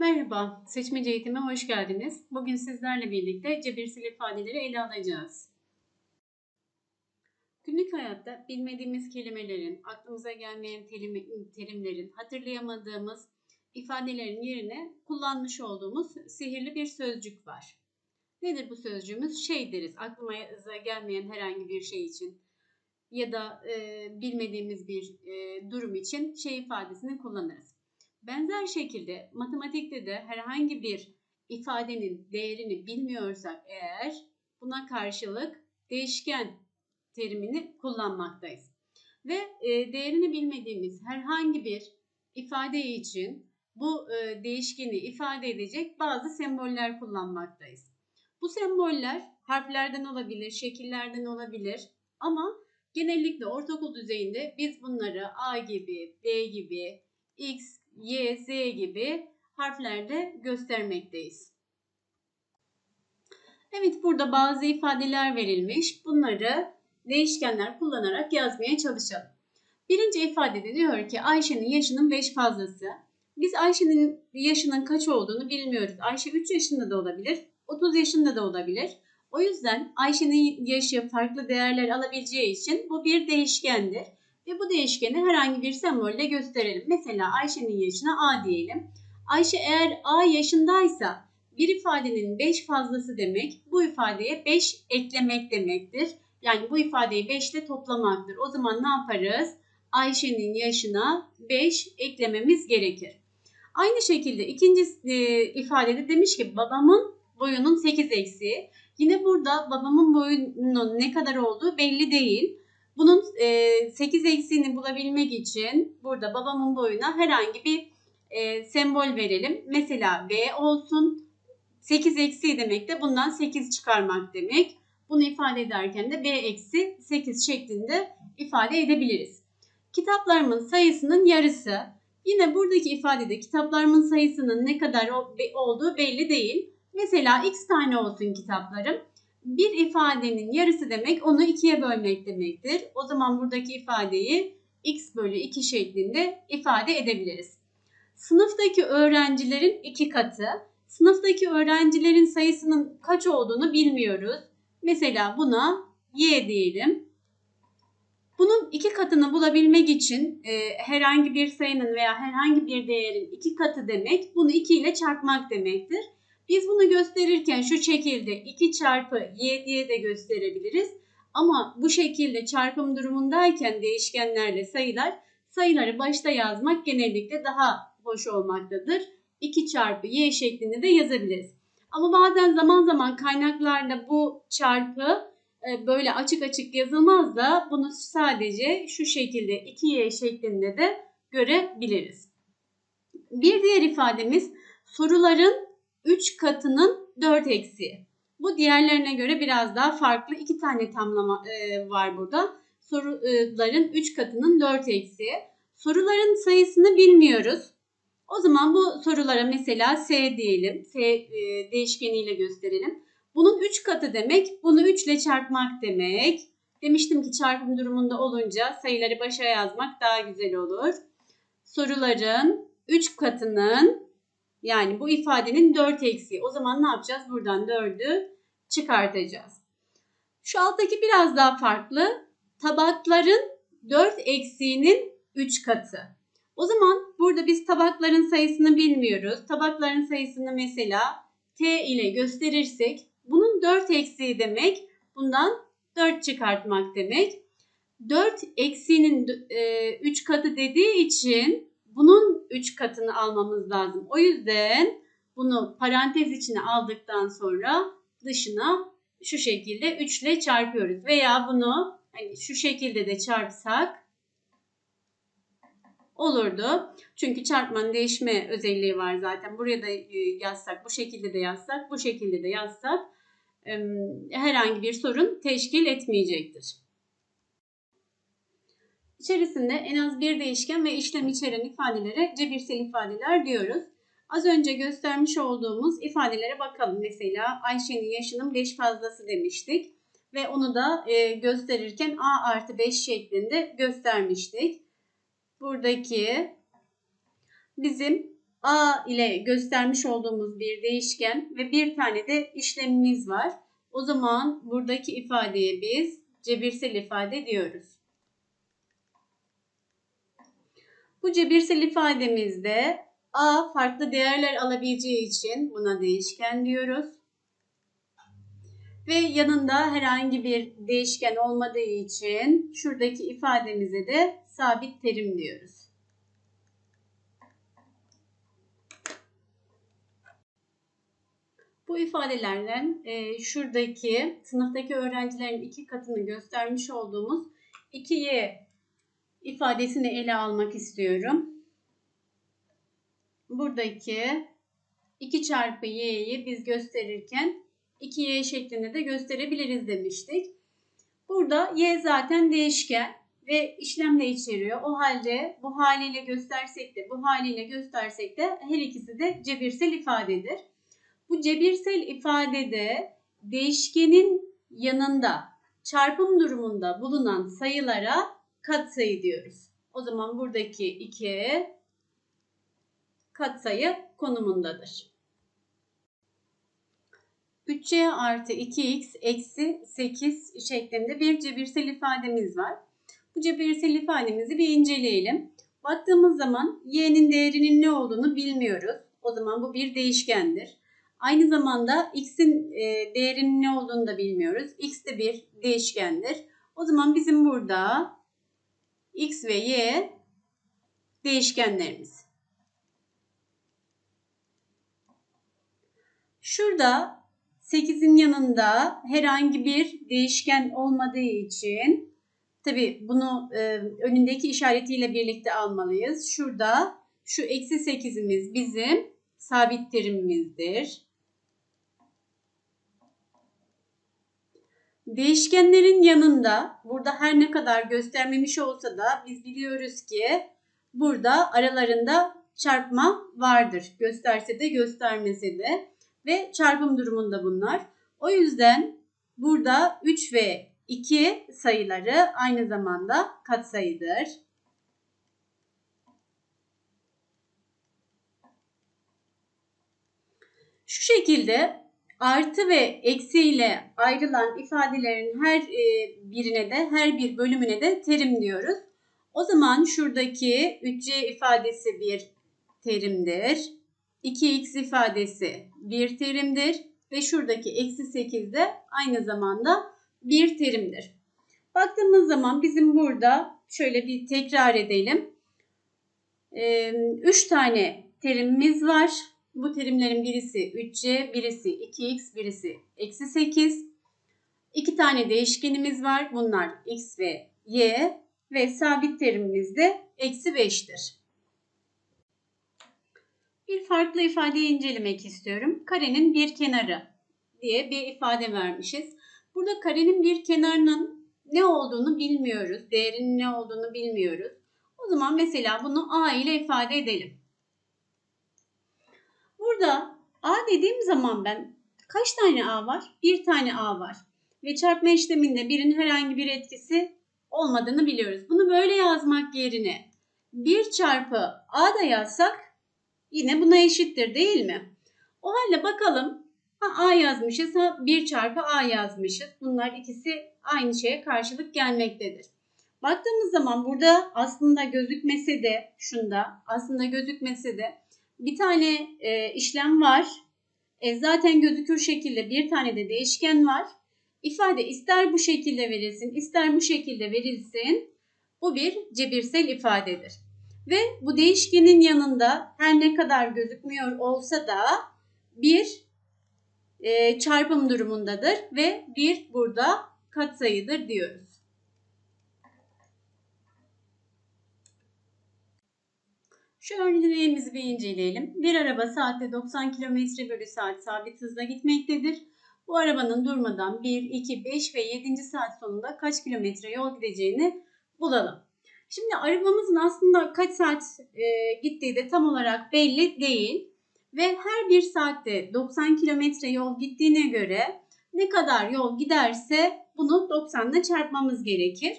Merhaba, seçmece eğitime hoş geldiniz. Bugün sizlerle birlikte cebirsel ifadeleri ele alacağız. Günlük hayatta bilmediğimiz kelimelerin, aklımıza gelmeyen terimlerin, hatırlayamadığımız ifadelerin yerine kullanmış olduğumuz sihirli bir sözcük var. Nedir bu sözcüğümüz? Şey deriz, aklımıza gelmeyen herhangi bir şey için ya da e, bilmediğimiz bir e, durum için şey ifadesini kullanırız. Benzer şekilde matematikte de herhangi bir ifadenin değerini bilmiyorsak eğer buna karşılık değişken terimini kullanmaktayız. Ve e, değerini bilmediğimiz herhangi bir ifade için bu e, değişkeni ifade edecek bazı semboller kullanmaktayız. Bu semboller harflerden olabilir, şekillerden olabilir ama genellikle ortaokul düzeyinde biz bunları A gibi, B gibi, X, Y, Z gibi harflerde göstermekteyiz. Evet burada bazı ifadeler verilmiş. Bunları değişkenler kullanarak yazmaya çalışalım. Birinci ifadede diyor ki Ayşe'nin yaşının 5 fazlası. Biz Ayşe'nin yaşının kaç olduğunu bilmiyoruz. Ayşe 3 yaşında da olabilir, 30 yaşında da olabilir. O yüzden Ayşe'nin yaşı farklı değerler alabileceği için bu bir değişkendir. Ve bu değişkeni herhangi bir sembolle gösterelim. Mesela Ayşe'nin yaşına A diyelim. Ayşe eğer A yaşındaysa bir ifadenin 5 fazlası demek bu ifadeye 5 eklemek demektir. Yani bu ifadeyi 5 ile toplamaktır. O zaman ne yaparız? Ayşe'nin yaşına 5 eklememiz gerekir. Aynı şekilde ikinci e, ifadede demiş ki babamın boyunun 8 eksiği. Yine burada babamın boyunun ne kadar olduğu belli değil. Bunun e, 8 eksiğini bulabilmek için burada babamın boyuna herhangi bir e, sembol verelim. Mesela B olsun. 8 eksiği demek de bundan 8 çıkarmak demek. Bunu ifade ederken de B eksi 8 şeklinde ifade edebiliriz. Kitaplarımın sayısının yarısı. Yine buradaki ifadede kitaplarımın sayısının ne kadar olduğu belli değil. Mesela x tane olsun kitaplarım bir ifadenin yarısı demek onu ikiye bölmek demektir. O zaman buradaki ifadeyi x bölü 2 şeklinde ifade edebiliriz. Sınıftaki öğrencilerin iki katı. Sınıftaki öğrencilerin sayısının kaç olduğunu bilmiyoruz. Mesela buna y diyelim. Bunun iki katını bulabilmek için e, herhangi bir sayının veya herhangi bir değerin iki katı demek bunu 2 ile çarpmak demektir. Biz bunu gösterirken şu şekilde 2 çarpı y diye de gösterebiliriz. Ama bu şekilde çarpım durumundayken değişkenlerle sayılar sayıları başta yazmak genellikle daha hoş olmaktadır. 2 çarpı y şeklinde de yazabiliriz. Ama bazen zaman zaman kaynaklarda bu çarpı e, böyle açık açık yazılmaz da bunu sadece şu şekilde 2y şeklinde de görebiliriz. Bir diğer ifademiz soruların 3 katının 4 eksiği. Bu diğerlerine göre biraz daha farklı. iki tane tamlama e, var burada. Soruların 3 katının 4 eksiği. Soruların sayısını bilmiyoruz. O zaman bu sorulara mesela S diyelim. S e, değişkeniyle gösterelim. Bunun 3 katı demek, bunu 3 ile çarpmak demek. Demiştim ki çarpım durumunda olunca sayıları başa yazmak daha güzel olur. Soruların 3 katının yani bu ifadenin 4 eksiği. O zaman ne yapacağız? Buradan 4'ü çıkartacağız. Şu alttaki biraz daha farklı. Tabakların 4 eksiğinin 3 katı. O zaman burada biz tabakların sayısını bilmiyoruz. Tabakların sayısını mesela T ile gösterirsek bunun 4 eksiği demek. Bundan 4 çıkartmak demek. 4 eksiğinin 3 katı dediği için bunun 3 katını almamız lazım. O yüzden bunu parantez içine aldıktan sonra dışına şu şekilde 3 ile çarpıyoruz. Veya bunu hani şu şekilde de çarpsak olurdu. Çünkü çarpmanın değişme özelliği var zaten. Buraya da e, yazsak, bu şekilde de yazsak, bu şekilde de yazsak herhangi bir sorun teşkil etmeyecektir. İçerisinde en az bir değişken ve işlem içeren ifadelere cebirsel ifadeler diyoruz. Az önce göstermiş olduğumuz ifadelere bakalım. Mesela Ayşe'nin yaşının 5 fazlası demiştik. Ve onu da e, gösterirken A artı 5 şeklinde göstermiştik. Buradaki bizim A ile göstermiş olduğumuz bir değişken ve bir tane de işlemimiz var. O zaman buradaki ifadeye biz cebirsel ifade diyoruz. Bu cebirsel ifademizde A farklı değerler alabileceği için buna değişken diyoruz. Ve yanında herhangi bir değişken olmadığı için şuradaki ifademize de sabit terim diyoruz. Bu ifadelerden e, şuradaki sınıftaki öğrencilerin iki katını göstermiş olduğumuz 2y ifadesini ele almak istiyorum. Buradaki 2 çarpı y'yi biz gösterirken 2y şeklinde de gösterebiliriz demiştik. Burada y zaten değişken ve işlem de içeriyor. O halde bu haliyle göstersek de bu haliyle göstersek de her ikisi de cebirsel ifadedir. Bu cebirsel ifadede değişkenin yanında çarpım durumunda bulunan sayılara katsayı diyoruz. O zaman buradaki 2 katsayı konumundadır. 3c artı 2x eksi 8 şeklinde bir cebirsel ifademiz var. Bu cebirsel ifademizi bir inceleyelim. Baktığımız zaman y'nin değerinin ne olduğunu bilmiyoruz. O zaman bu bir değişkendir. Aynı zamanda x'in e, değerinin ne olduğunu da bilmiyoruz. x de bir değişkendir. O zaman bizim burada x ve y değişkenlerimiz. Şurada 8'in yanında herhangi bir değişken olmadığı için tabi bunu e, önündeki işaretiyle birlikte almalıyız. Şurada şu eksi 8'imiz bizim sabit terimimizdir. Değişkenlerin yanında burada her ne kadar göstermemiş olsa da biz biliyoruz ki burada aralarında çarpma vardır. Gösterse de göstermese de ve çarpım durumunda bunlar. O yüzden burada 3 ve 2 sayıları aynı zamanda katsayıdır. Şu şekilde artı ve eksi ile ayrılan ifadelerin her e, birine de her bir bölümüne de terim diyoruz. O zaman şuradaki 3c ifadesi bir terimdir. 2x ifadesi bir terimdir ve şuradaki eksi 8 de aynı zamanda bir terimdir. Baktığımız zaman bizim burada şöyle bir tekrar edelim. 3 tane terimimiz var. Bu terimlerin birisi 3c, birisi 2x, birisi eksi 8. İki tane değişkenimiz var. Bunlar x ve y ve sabit terimimiz de eksi 5'tir. Bir farklı ifadeyi incelemek istiyorum. Karenin bir kenarı diye bir ifade vermişiz. Burada karenin bir kenarının ne olduğunu bilmiyoruz. Değerinin ne olduğunu bilmiyoruz. O zaman mesela bunu a ile ifade edelim. Burada a dediğim zaman ben kaç tane a var? Bir tane a var. Ve çarpma işleminde birin herhangi bir etkisi olmadığını biliyoruz. Bunu böyle yazmak yerine 1 çarpı a da yazsak yine buna eşittir değil mi? O halde bakalım ha, a yazmışız ha 1 çarpı a yazmışız. Bunlar ikisi aynı şeye karşılık gelmektedir. Baktığımız zaman burada aslında gözükmese de şunda aslında gözükmese de bir tane e, işlem var. E, zaten gözükür şekilde bir tane de değişken var. İfade ister bu şekilde verilsin ister bu şekilde verilsin. Bu bir cebirsel ifadedir. Ve bu değişkenin yanında her ne kadar gözükmüyor olsa da bir e, çarpım durumundadır ve bir burada katsayıdır diyoruz. Şu örneğimizi bir inceleyelim. Bir araba saatte 90 km bölü saat sabit hızla gitmektedir. Bu arabanın durmadan 1, 2, 5 ve 7. saat sonunda kaç kilometre yol gideceğini bulalım. Şimdi arabamızın aslında kaç saat e, gittiği de tam olarak belli değil. Ve her bir saatte 90 kilometre yol gittiğine göre ne kadar yol giderse bunu 90 ile çarpmamız gerekir.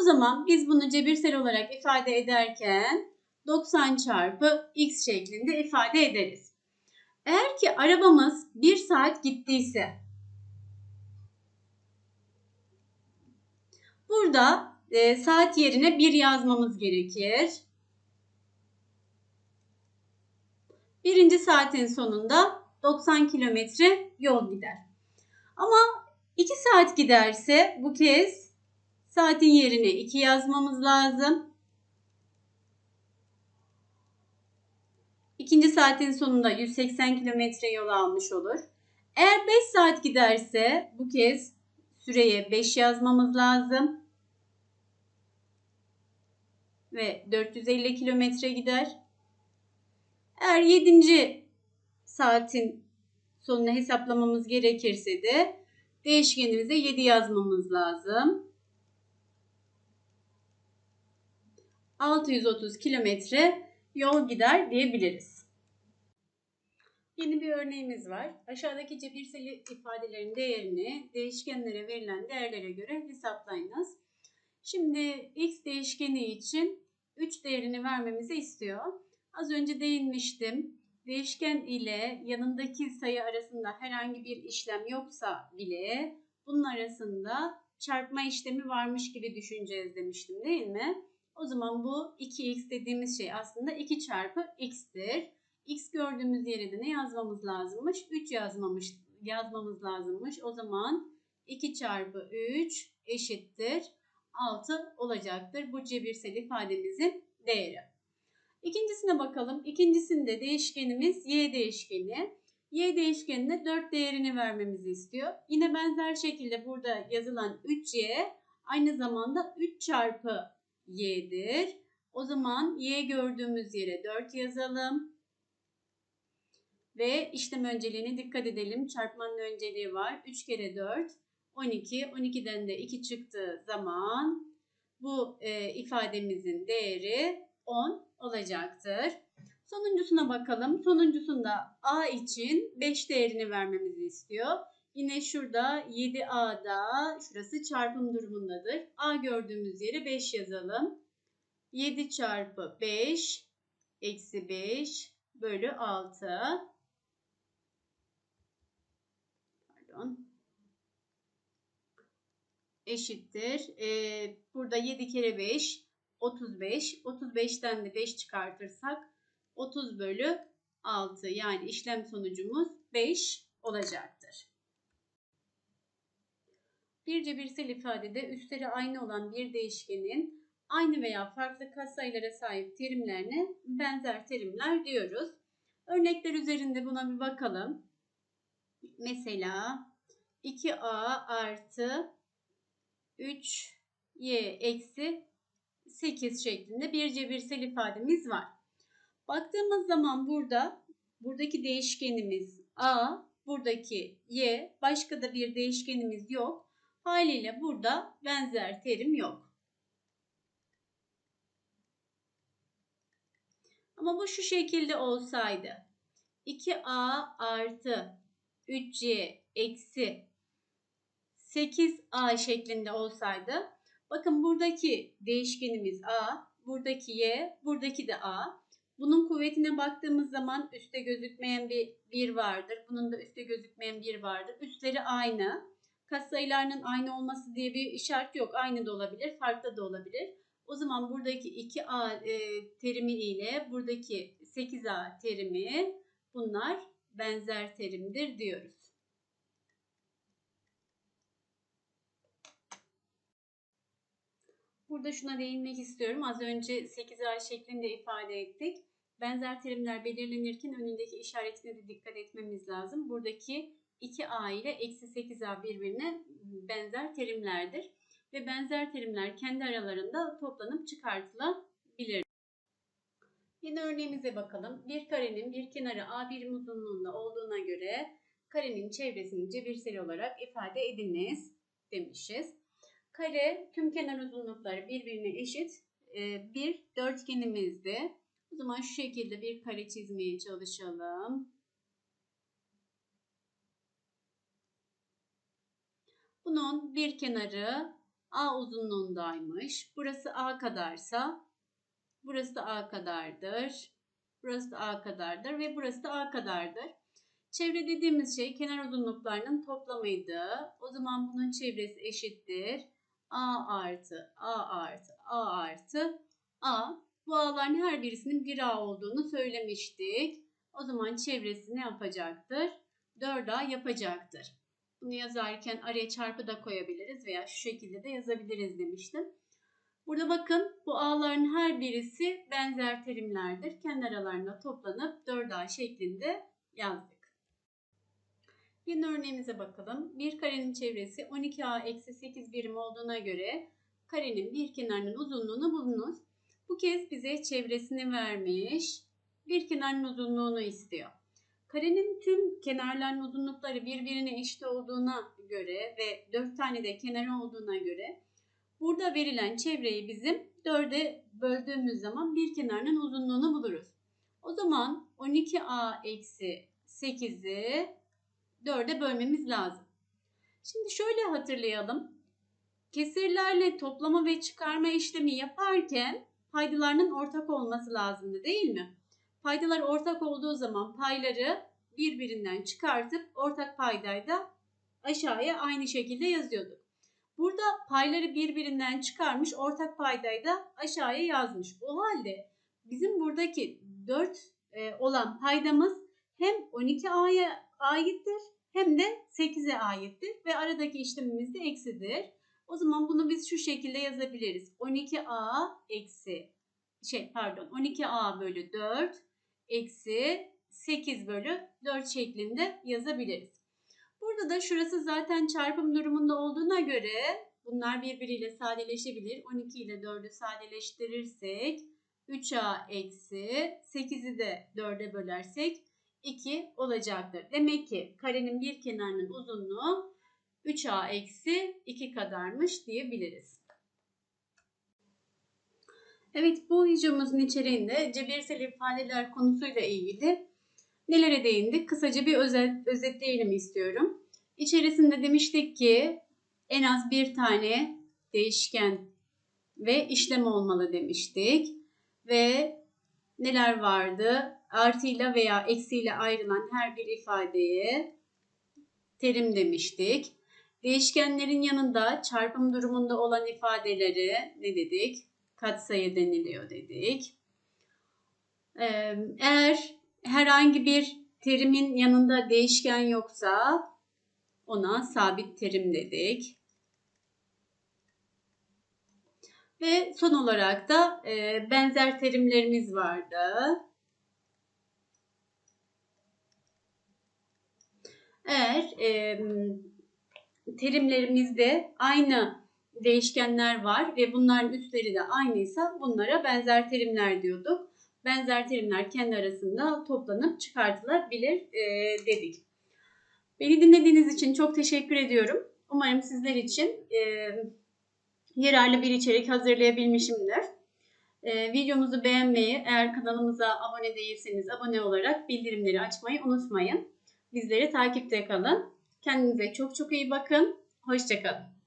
O zaman biz bunu cebirsel olarak ifade ederken 90 çarpı x şeklinde ifade ederiz. Eğer ki arabamız 1 saat gittiyse burada e, saat yerine 1 yazmamız gerekir. Birinci saatin sonunda 90 kilometre yol gider. Ama 2 saat giderse bu kez saatin yerine 2 yazmamız lazım. İkinci saatin sonunda 180 kilometre yol almış olur. Eğer 5 saat giderse bu kez süreye 5 yazmamız lazım. Ve 450 kilometre gider. Eğer 7. saatin sonunu hesaplamamız gerekirse de değişkenimize 7 yazmamız lazım. 630 kilometre yol gider diyebiliriz. Yeni bir örneğimiz var. Aşağıdaki cebirsel ifadelerin değerini değişkenlere verilen değerlere göre hesaplayınız. Şimdi x değişkeni için 3 değerini vermemizi istiyor. Az önce değinmiştim. Değişken ile yanındaki sayı arasında herhangi bir işlem yoksa bile bunun arasında çarpma işlemi varmış gibi düşüneceğiz demiştim değil mi? O zaman bu 2x dediğimiz şey aslında 2 çarpı x'tir. X gördüğümüz yere de ne yazmamız lazımmış? 3 yazmamış, yazmamız lazımmış. O zaman 2 çarpı 3 eşittir 6 olacaktır. Bu cebirsel ifademizin değeri. İkincisine bakalım. İkincisinde değişkenimiz y değişkeni. Y değişkenine 4 değerini vermemizi istiyor. Yine benzer şekilde burada yazılan 3y aynı zamanda 3 çarpı y'dir. O zaman y gördüğümüz yere 4 yazalım. Ve işlem önceliğine dikkat edelim. Çarpmanın önceliği var. 3 kere 4 12. 12'den de 2 çıktığı zaman bu e, ifademizin değeri 10 olacaktır. Sonuncusuna bakalım. Sonuncusunda a için 5 değerini vermemizi istiyor. Yine şurada 7a'da şurası çarpım durumundadır. a gördüğümüz yere 5 yazalım. 7 çarpı 5 eksi 5 bölü 6. Pardon. Eşittir. Ee, burada 7 kere 5 35. 35'ten de 5 çıkartırsak 30 bölü 6 yani işlem sonucumuz 5 olacaktır. Bir cebirsel ifadede üstleri aynı olan bir değişkenin aynı veya farklı katsayılara sahip terimlerine benzer terimler diyoruz. Örnekler üzerinde buna bir bakalım. Mesela 2a artı 3y eksi 8 şeklinde bir cebirsel ifademiz var. Baktığımız zaman burada buradaki değişkenimiz a, buradaki y, başka da bir değişkenimiz yok. Haliyle burada benzer terim yok. Ama bu şu şekilde olsaydı 2a artı 3c eksi 8a şeklinde olsaydı bakın buradaki değişkenimiz a, buradaki y, buradaki de a. Bunun kuvvetine baktığımız zaman üstte gözükmeyen bir 1 vardır. Bunun da üstte gözükmeyen 1 vardır. Üstleri aynı. Katsayılarının aynı olması diye bir işaret yok. Aynı da olabilir, farklı da olabilir. O zaman buradaki 2a e, terimi ile buradaki 8a terimi bunlar benzer terimdir diyoruz. Burada şuna değinmek istiyorum. Az önce 8A şeklinde ifade ettik. Benzer terimler belirlenirken önündeki işaretine de dikkat etmemiz lazım. Buradaki 2A ile eksi 8A birbirine benzer terimlerdir. Ve benzer terimler kendi aralarında toplanıp çıkartılabilir. Yine örneğimize bakalım. Bir karenin bir kenarı A birim uzunluğunda olduğuna göre karenin çevresini cebirsel olarak ifade ediniz demişiz. Kare tüm kenar uzunlukları birbirine eşit e, bir dörtgenimizdi. O zaman şu şekilde bir kare çizmeye çalışalım. Bunun bir kenarı A uzunluğundaymış. Burası A kadarsa Burası da A kadardır. Burası da A kadardır ve burası da A kadardır. Çevre dediğimiz şey kenar uzunluklarının toplamıydı. O zaman bunun çevresi eşittir. A artı A artı A artı A. Bu A'ların her birisinin bir A olduğunu söylemiştik. O zaman çevresi ne yapacaktır? 4A yapacaktır. Bunu yazarken araya çarpı da koyabiliriz veya şu şekilde de yazabiliriz demiştim. Burada bakın bu A'ların her birisi benzer terimlerdir. Kendi aralarında toplanıp 4A şeklinde yazdık. Yeni örneğimize bakalım. Bir karenin çevresi 12A eksi 8 birim olduğuna göre karenin bir kenarının uzunluğunu bulunuz. Bu kez bize çevresini vermiş. Bir kenarın uzunluğunu istiyor. Karenin tüm kenarların uzunlukları birbirine eşit olduğuna göre ve 4 tane de kenarı olduğuna göre burada verilen çevreyi bizim 4'e böldüğümüz zaman bir kenarının uzunluğunu buluruz. O zaman 12a eksi 8'i 4'e bölmemiz lazım. Şimdi şöyle hatırlayalım. Kesirlerle toplama ve çıkarma işlemi yaparken paydalarının ortak olması lazımdı değil mi? Paydalar ortak olduğu zaman payları birbirinden çıkartıp ortak paydayı da aşağıya aynı şekilde yazıyorduk. Burada payları birbirinden çıkarmış ortak paydayı da aşağıya yazmış. O halde bizim buradaki 4 e, olan paydamız hem 12A'ya aittir hem de 8'e aittir ve aradaki işlemimiz de eksidir. O zaman bunu biz şu şekilde yazabiliriz. 12A eksi şey pardon 12A bölü 4 eksi 8 bölü 4 şeklinde yazabiliriz. Burada da şurası zaten çarpım durumunda olduğuna göre bunlar birbiriyle sadeleşebilir. 12 ile 4'ü sadeleştirirsek 3A eksi 8'i de 4'e bölersek 2 olacaktır. Demek ki karenin bir kenarının uzunluğu 3A eksi 2 kadarmış diyebiliriz. Evet bu videomuzun içeriğinde cebirsel ifadeler konusuyla ilgili nelere değindik? Kısaca bir özet, özetleyelim istiyorum. İçerisinde demiştik ki en az bir tane değişken ve işlem olmalı demiştik. Ve neler vardı? Artıyla veya eksiyle ayrılan her bir ifadeye terim demiştik. Değişkenlerin yanında çarpım durumunda olan ifadeleri ne dedik? Katsayı deniliyor dedik. Eğer herhangi bir terimin yanında değişken yoksa ona sabit terim dedik. Ve son olarak da e, benzer terimlerimiz vardı. Eğer e, terimlerimizde aynı değişkenler var ve bunların üstleri de aynıysa bunlara benzer terimler diyorduk. Benzer terimler kendi arasında toplanıp çıkartılabilir e, dedik. Beni dinlediğiniz için çok teşekkür ediyorum. Umarım sizler için e, yararlı bir içerik hazırlayabilmişimdir. E, videomuzu beğenmeyi, eğer kanalımıza abone değilseniz abone olarak bildirimleri açmayı unutmayın. Bizleri takipte kalın. Kendinize çok çok iyi bakın. Hoşçakalın.